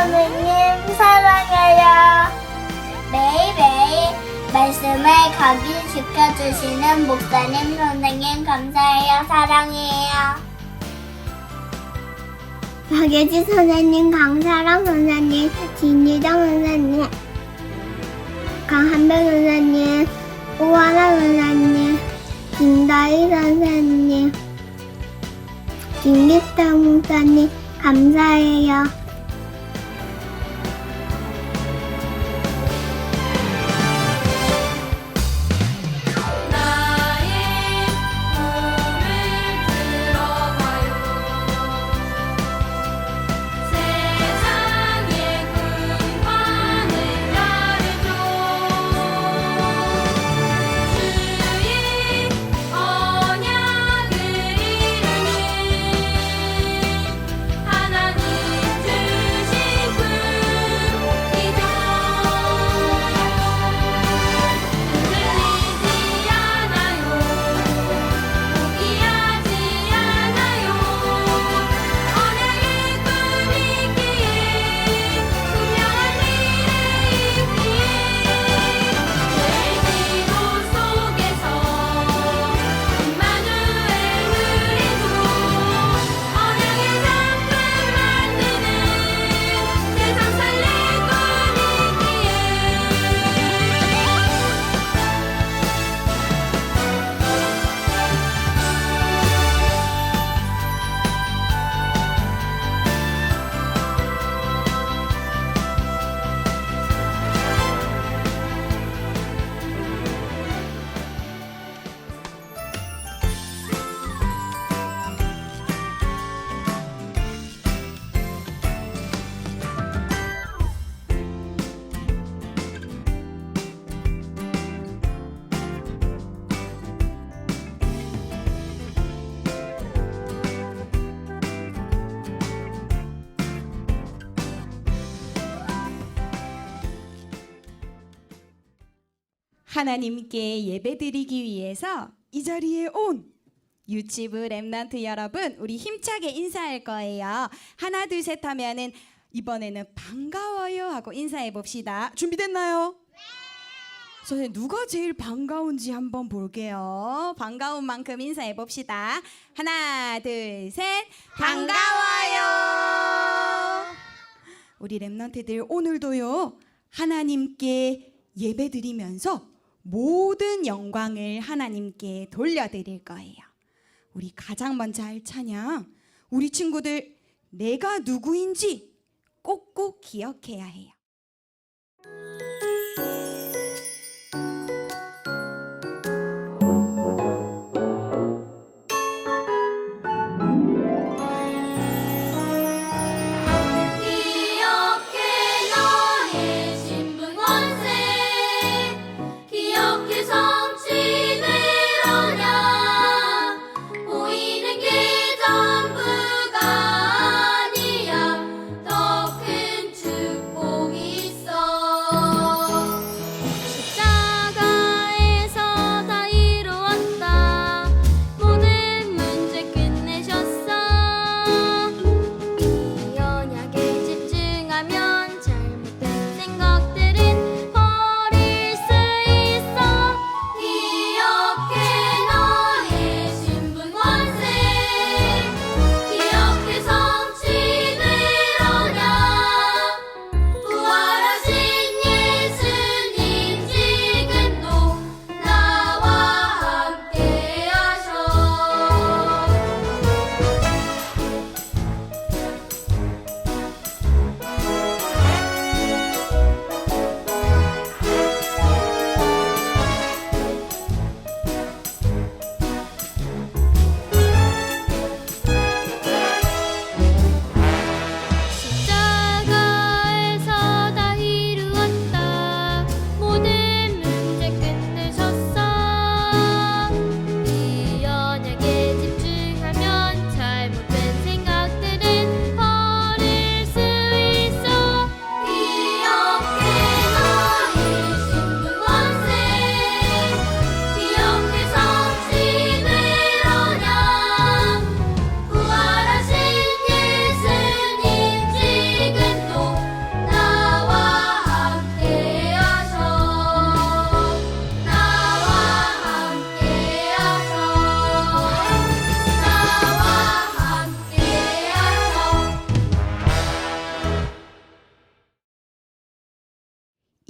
선생님 사랑해요. 매일매일 말씀을 각인시켜주시는 목사님 선생님 감사해요. 사랑해요. 박예지 선생님, 강사랑 선생님, 진희정 선생님, 강한배 선생님, 오하나 선생님, 김다희 선생님, 김기태 목사님, 감사해요. 하나님께 예배드리기 위해서 이 자리에 온 유치부 랩런트 여러분 우리 힘차게 인사할 거예요. 하나 둘 셋 하면은 이번에는 반가워요 하고 인사해 봅시다. 준비됐나요? 선생님 누가 제일 반가운지 한번 볼게요. 반가운 만큼 인사해 봅시다. 하나 둘 셋 반가워요. 우리 랩런트들 오늘도요 하나님께 예배드리면서 모든 영광을 하나님께 돌려드릴 거예요. 우리 가장 먼저 할 찬양 우리 친구들 내가 누구인지 꼭꼭 기억해야 해요.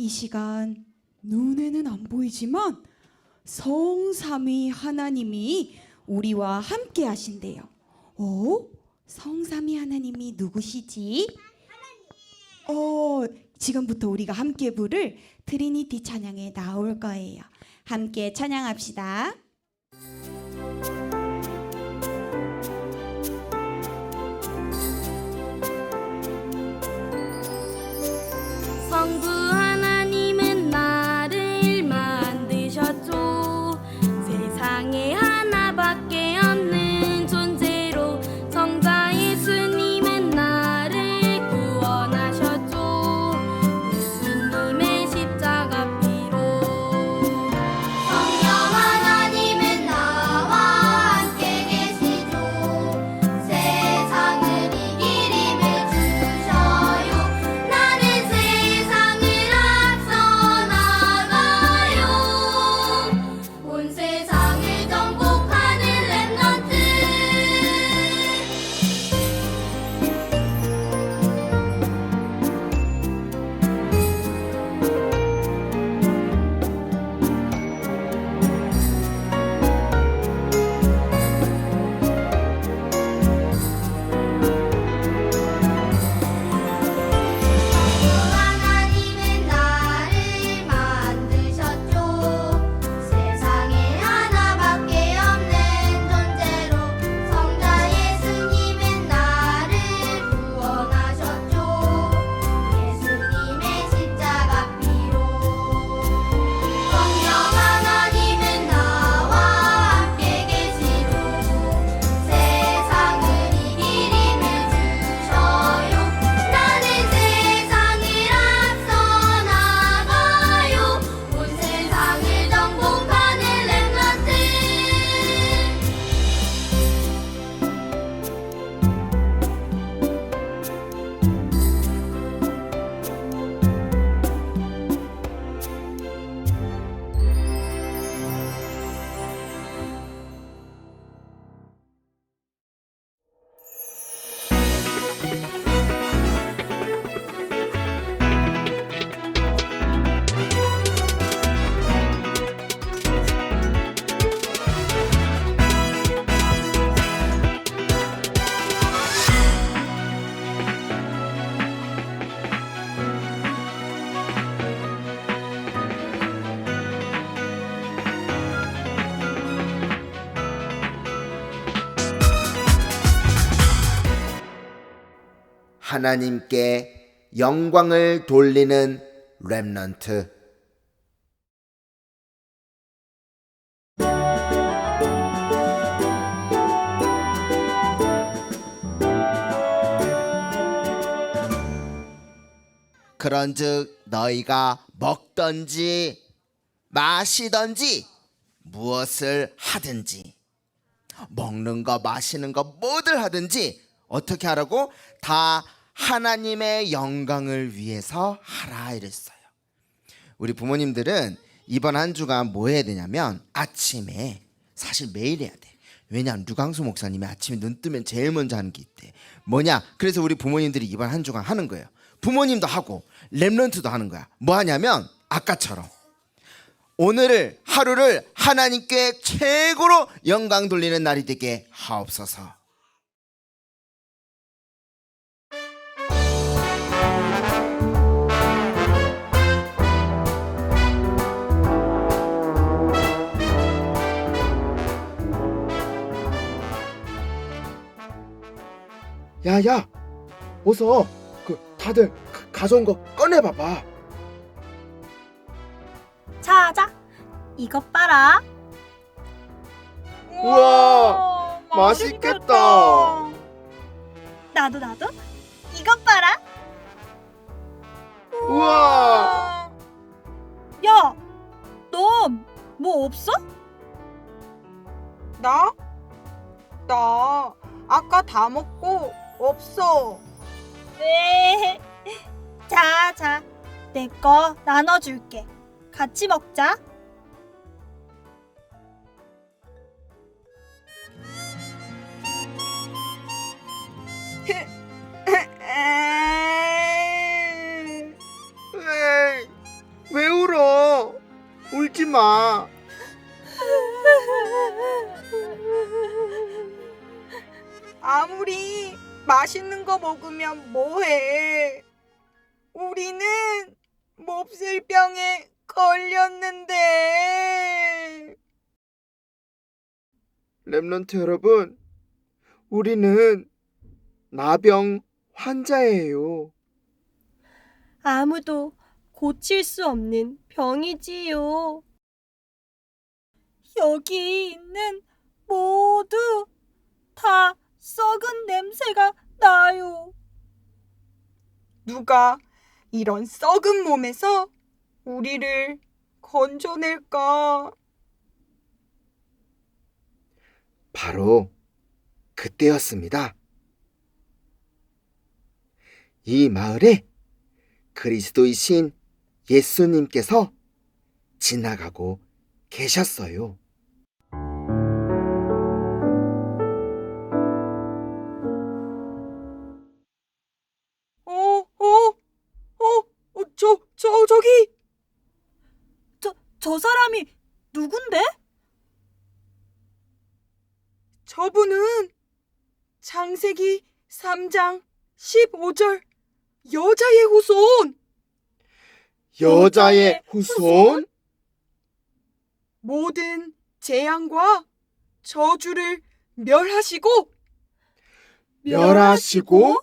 이 시간 눈에는 안 보이지만 성삼위 하나님이 우리와 함께 하신대요. 어? 성삼위 하나님이 누구시지? 어, 지금부터 우리가 함께 부를 트리니티 찬양에 나올 거예요. 함께 찬양합시다. 하나님께 영광을 돌리는 렘넌트. 그런즉 너희가 먹던지 마시던지 무엇을 하든지 먹는 거 마시는 거 뭐들 하든지 어떻게 하라고? 다 하나님의 영광을 위해서 하라 이랬어요. 우리 부모님들은 이번 한 주간 뭐 해야 되냐면 아침에 사실 매일 해야 돼. 왜냐하면 류광수 목사님이 아침에 눈 뜨면 제일 먼저 하는 게 있대. 뭐냐? 그래서 우리 부모님들이 이번 한 주간 하는 거예요. 부모님도 하고 랩런트도 하는 거야. 뭐 하냐면 아까처럼 오늘을 하루를 하나님께 최고로 영광 돌리는 날이 되게 하옵소서. 야야, 어서 그 다들 가- 가져온 거 꺼내 봐봐. 자자, 이것 봐라. 우와, 맛있겠다. 나도 나도. 이것 봐라. 우와. 야, 너 뭐 없어? 나? 나 아까 다 먹고 없어. 네. 자, 자. 내 거 나눠줄게. 같이 먹자. 왜, 왜 울어? 울지 마. 맛있는 거 먹으면 뭐해? 우리는 몹쓸 병에 걸렸는데. 랩런트 여러분, 우리는 나병 환자예요. 아무도 고칠 수 없는 병이지요. 여기 있는 모두 다 썩은 냄새가 나요. 누가 이런 썩은 몸에서 우리를 건져낼까? 바로 그때였습니다. 이 마을에 그리스도이신 예수님께서 지나가고 계셨어요. 저, 저 사람이 누군데? 저분은 창세기 3장 15절 여자의 후손! 여자의 후손? 모든 재앙과 저주를 멸하시고 멸하시고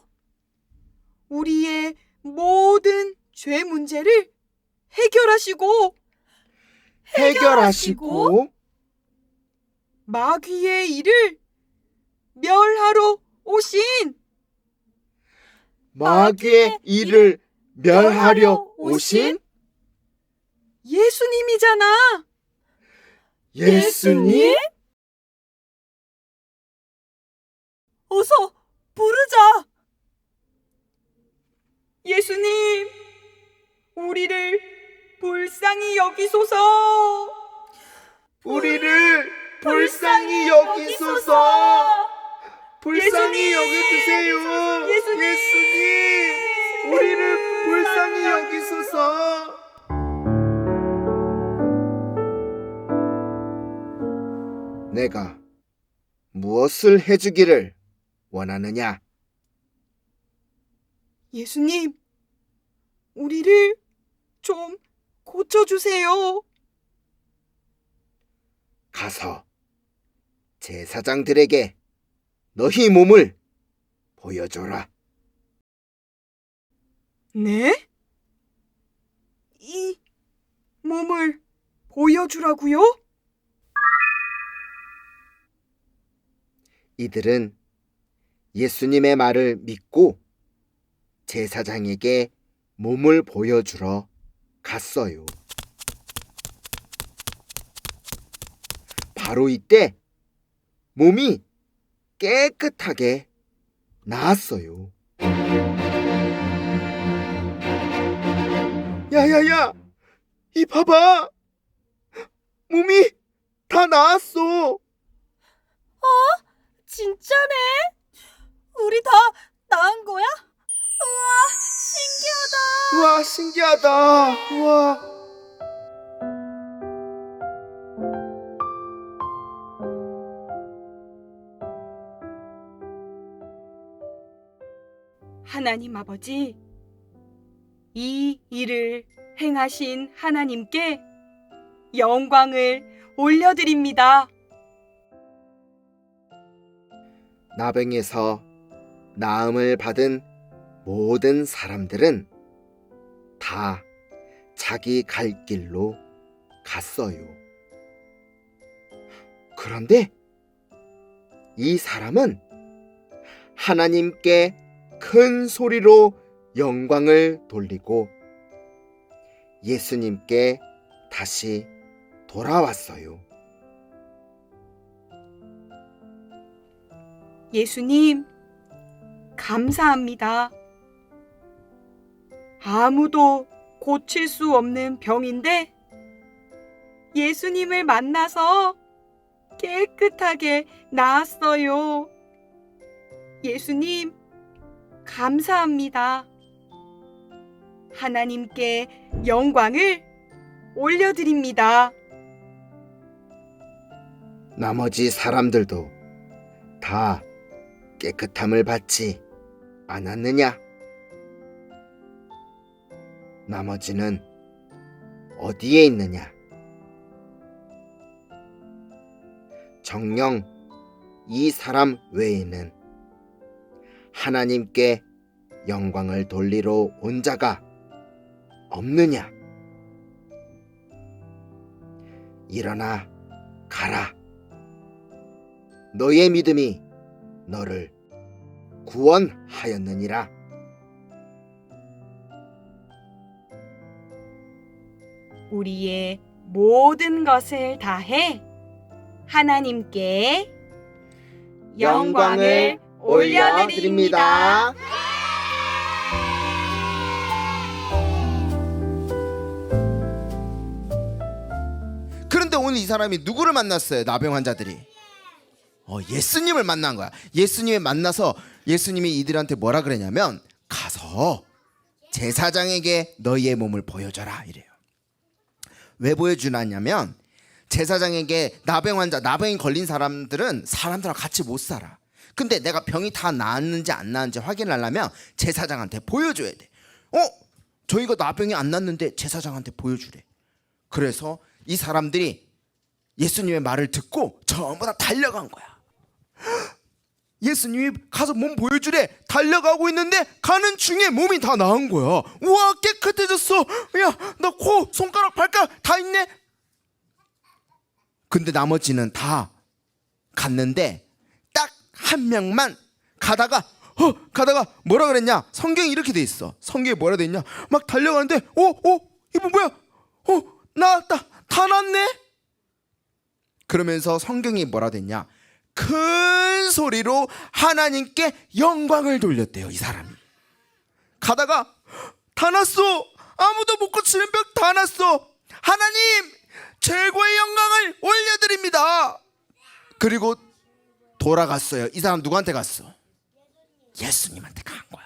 우리의 모든 죄 문제를 해결하시고 해결하시고 마귀의 일을 멸하러 오신 마귀의 일을 멸하려 오신 예수님이잖아. 예수님? 어서 부르자. 예수님, 우리를 불쌍히 여기소서. 우리를 불쌍히 여기소서. 불쌍히 예수님! 여겨주세요. 예수님! 예수님. 우리를 불쌍히 여기소서. 내가 무엇을 해주기를 원하느냐? 예수님, 우리를 좀 고쳐주세요. 가서 제사장들에게 너희 몸을 보여줘라. 네? 이 몸을 보여주라고요? 이들은 예수님의 말을 믿고 제사장에게 몸을 보여주러 갔어요. 바로 이때 몸이 깨끗하게 나았어요. 야야야, 이 봐봐, 몸이 다 나았어. 진짜네? 우리 다 나은 거야? 우와, 신기하다. 우와 신기하다. 우와. 하나님 아버지, 이 일을 행하신 하나님께 영광을 올려드립니다. 나병에서 나음을 받은 모든 사람들은 다 자기 갈 길로 갔어요. 그런데 이 사람은 하나님께 큰 소리로 영광을 돌리고 예수님께 다시 돌아왔어요. 예수님, 감사합니다. 아무도 고칠 수 없는 병인데 예수님을 만나서 깨끗하게 나았어요. 예수님, 감사합니다. 하나님께 영광을 올려드립니다. 나머지 사람들도 다 깨끗함을 받지 않았느냐? 나머지는 어디에 있느냐? 정녕 이 사람 외에는 하나님께 영광을 돌리러 온 자가 없느냐? 일어나 가라. 너의 믿음이 너를 구원하였느니라. 우리의 모든 것을 다해 하나님께 영광을 올려드립니다. 그런데 오늘 이 사람이 누구를 만났어요? 나병 환자들이. 어, 예수님을 만난 거야. 예수님을 만나서 예수님이 이들한테 뭐라 그랬냐면 가서 제사장에게 너희의 몸을 보여줘라 이래요. 왜 보여주냐면 제사장에게 나병 환자, 나병이 걸린 사람들은 사람들하고 같이 못 살아. 근데 내가 병이 다 나았는지 안 나았는지 확인하려면 제사장한테 보여줘야 돼. 어? 저희가 나병이 안 났는데 제사장한테 보여주래. 그래서 이 사람들이 예수님의 말을 듣고 전부 다 달려간 거야. 예수님이 가서 몸 보여주래. 달려가고 있는데 가는 중에 몸이 다 나은 거야. 우와 깨끗해졌어. 야 나 코, 손가락, 발가락 다 있네. 근데 나머지는 다 갔는데 딱 한 명만 가다가 어 가다가 뭐라 그랬냐? 성경이 이렇게 돼 있어. 성경에 뭐라 돼 있냐? 막 달려가는데 어어 뭐야? 어 나왔다 다 났네. 그러면서 성경이 뭐라 됐냐? 큰 소리로 하나님께 영광을 돌렸대요, 이 사람이. 가다가 다 났어. 아무도 못 고치는 병다 났어. 하나님, 최고의 영광을 올려드립니다. 그리고 돌아갔어요. 이 사람 누구한테 갔어? 예수님한테 간 거야.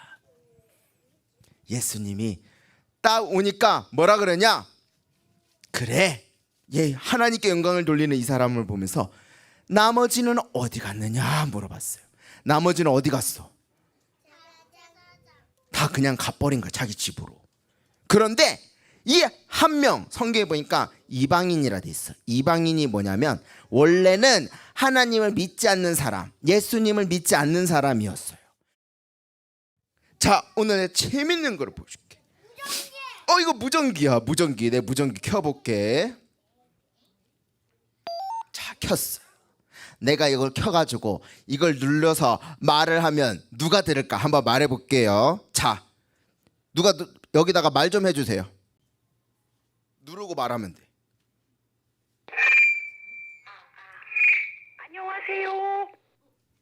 예수님이 딱 오니까 뭐라 그러냐? 그래. 예, 하나님께 영광을 돌리는 이 사람을 보면서 나머지는 어디 갔느냐 물어봤어요. 나머지는 어디 갔어? 다 그냥 가버린 거야 자기 집으로. 그런데 이 한 명 성경에 보니까 이방인이라 돼 있어. 이방인이 뭐냐면 원래는 하나님을 믿지 않는 사람, 예수님을 믿지 않는 사람이었어요. 자 오늘 재밌는 걸 보여줄게. 어 이거 무전기야 무전기. 내 무전기 켜볼게. 자 켰어. 내가 이걸 켜가지고 이걸 눌러서 말을 하면 누가 들을까 한번 말해볼게요. 자, 누가 누- 여기다가 말 좀 해주세요. 누르고 말하면 돼. 안녕하세요.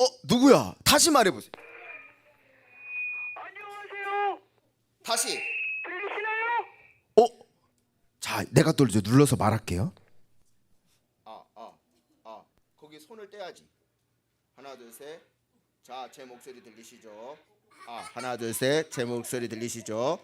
어 누구야? 다시 말해보세요. 안녕하세요. 다시. 들리시나요? 어? 자, 내가 또 이제 눌러서 말할게요. 거기 손을 떼야지. 하나, 둘, 셋. 자, 제 목소리 들리시죠? 아, 하나, 둘, 셋. 제 목소리 들리시죠?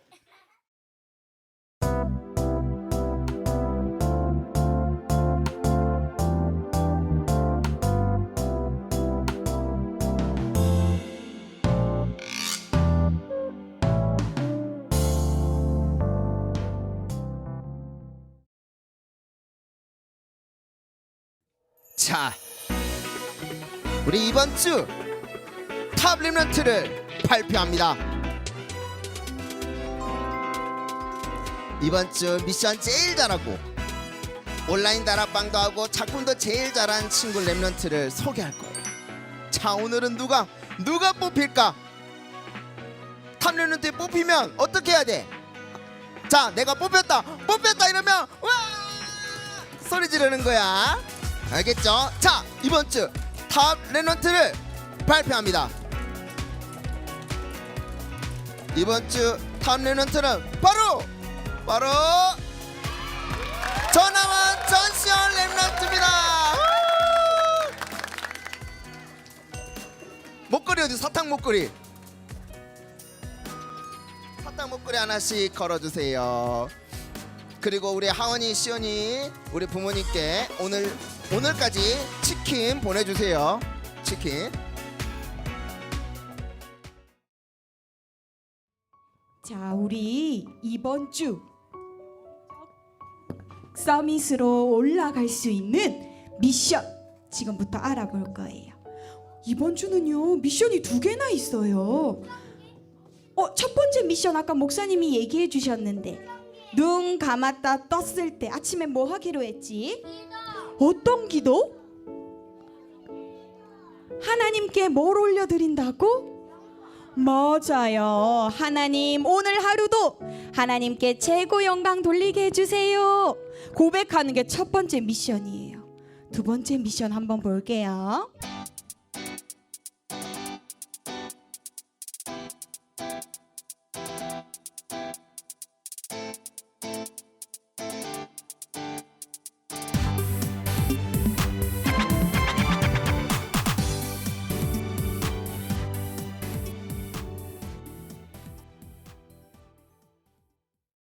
자, 우리 이번 주탑 랩런트를 발표합니다. 이번 주 미션 제일 잘하고 온라인 다락방도 하고 작품도 제일 잘한 친구 랩런트를 소개할 거예요. 자, 오늘은 누가 누가 뽑힐까? 탑 랩런트에 뽑히면 어떻게 해야 돼? 자, 내가 뽑혔다, 뽑혔다 이러면 와 소리 지르는 거야. 알겠죠? 자 이번 주 탑 랩런트를 발표합니다. 이번 주탑 랩런트는 바로 바로 전화원 전시현 랩런트입니다. 목걸이 어디 사탕 목걸이? 사탕 목걸이 하나씩 걸어주세요. 그리고 우리 하원이 시연이 우리 부모님께 오늘 오늘까지 치킨 보내주세요. 치킨. 자, 우리 이번 주 서밋으로 올라갈 수 있는 미션 지금부터 알아볼 거예요. 이번 주는요 미션이 두 개나 있어요. 어, 첫 번째 미션 아까 목사님이 얘기해 주셨는데 눈 감았다 떴을 때 아침에 뭐 하기로 했지? 어떤 기도? 하나님께 뭘 올려드린다고? 맞아요. 하나님 오늘 하루도 하나님께 최고 영광 돌리게 해주세요. 고백하는 게 첫 번째 미션이에요. 두 번째 미션 한번 볼게요.